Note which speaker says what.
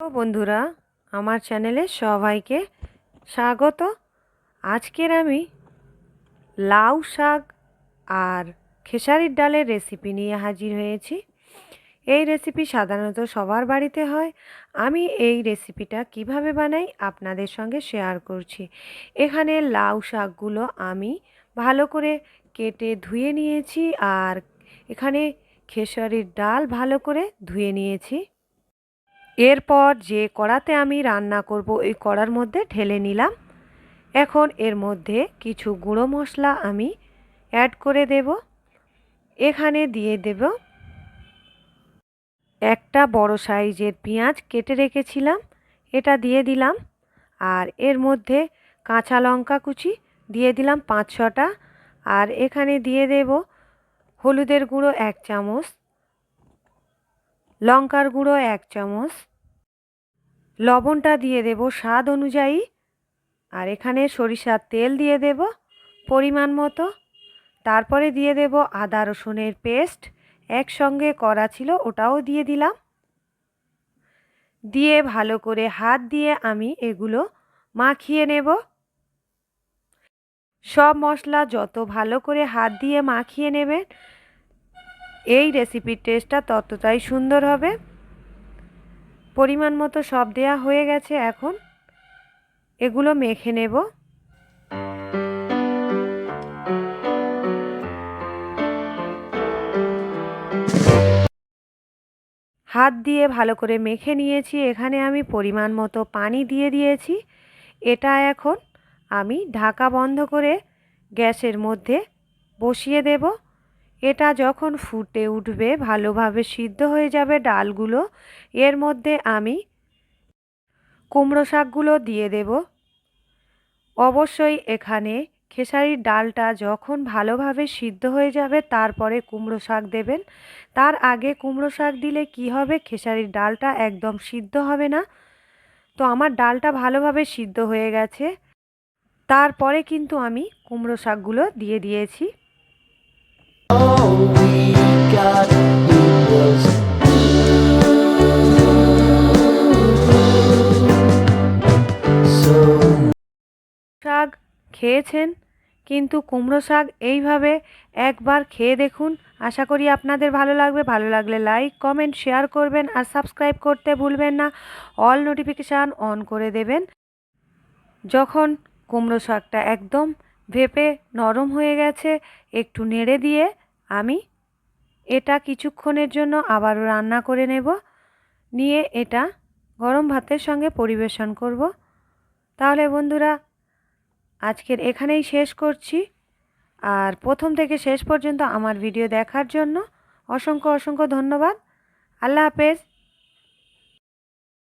Speaker 1: তো বন্ধুরা, আমার চ্যানেলে সবাইকে স্বাগত। আজকের আমি লাউ শাক আর খেসারির ডালের রেসিপি নিয়ে হাজির হয়েছি। এই রেসিপি সাধারণত সবার বাড়িতে হয়। আমি এই রেসিপিটা কীভাবে বানাই আপনাদের সঙ্গে শেয়ার করছি। এখানে লাউ শাকগুলো আমি ভালো করে কেটে ধুয়ে নিয়েছি আর এখানে খেসারির ডাল ভালো করে ধুয়ে নিয়েছি। এরপর যে কড়াতে আমি রান্না করব, ওই কড়ার মধ্যে ঢেলে নিলাম। এখন এর মধ্যে কিছু গুঁড়ো মশলা আমি অ্যাড করে দেব। এখানে দিয়ে দেব একটা বড় সাইজের পেঁয়াজ কেটে রেখেছিলাম, এটা দিয়ে দিলাম। আর এর মধ্যে কাঁচা লঙ্কা কুচি দিয়ে দিলাম পাঁচ ছটা। আর এখানে দিয়ে দেব হলুদের গুঁড়ো এক চামচ। লঙ্কার গুঁড়ো এক চামচ। লবণটা দিয়ে দেব স্বাদ অনুযায়ী। আর এখানে সরিষার তেল দিয়ে দেব পরিমাণ মতো। তারপরে দিয়ে দেব আদা রসুনের পেস্ট। একসঙ্গে করা ছিল ওটাও দিয়ে দিলাম। দিয়ে ভালো করে হাত দিয়ে আমি এগুলো মাখিয়ে নেব। সব মশলা যত ভালো করে হাত দিয়ে মাখিয়ে নেবেন এই রেসিপির টেস্টটা ততটাই সুন্দর হবে। পরিমাণ মতো সব দেয়া হয়ে গেছে এখন। এগুলো মেখে নেব। হাত দিয়ে ভালো করে মেখে নিয়েছি। এখানে আমি পরিমাণ মতো পানি দিয়ে দিয়েছি। এটা এখন আমি ঢাকা বন্ধ করে গ্যাসের মধ্যে বসিয়ে দেব। এটা যখন ফুটে উঠবে, ভালোভাবে সিদ্ধ হয়ে যাবে ডালগুলো। এর মধ্যে আমি কুমড়ো শাকগুলো দিয়ে দেব। অবশ্যই এখানে খেসারির ডালটা যখন ভালোভাবে সিদ্ধ হয়ে যাবে, তারপরে কুমড়ো শাক দেবেন। তার আগে কুমড়ো শাক দিলে কি হবে? খেসারির ডালটা একদম সিদ্ধ হবে না। তো আমার ডালটা ভালোভাবে সিদ্ধ হয়ে গেছে। তারপরে কিন্তু আমি কুমড়ো শাকগুলো দিয়ে দিয়েছি।
Speaker 2: Was so
Speaker 1: শাক খেয়েছেন, কিন্তু কুমড়ো শাক এইভাবে একবার খেয়ে দেখুন। আশা করি আপনাদের ভালো লাগবে। ভালো লাগলে লাইক, কমেন্ট, শেয়ার করবেন আর সাবস্ক্রাইব করতে ভুলবেন না। অল নোটিফিকেশান অন করে দেবেন। যখন কুমড়ো শাকটা একদম ভেপে নরম হয়ে গেছে, একটু নেড়ে দিয়ে আমি এটা কিছুক্ষণের জন্য আবারও রান্না করে নেব। নিয়ে এটা গরম ভাতের সঙ্গে পরিবেশন করব। তাহলে বন্ধুরা, আজকের এখানেই শেষ করছি। আর প্রথম থেকে শেষ পর্যন্ত আমার ভিডিও দেখার জন্য অসংখ্য অসংখ্য ধন্যবাদ। আল্লাহ হাফেজ।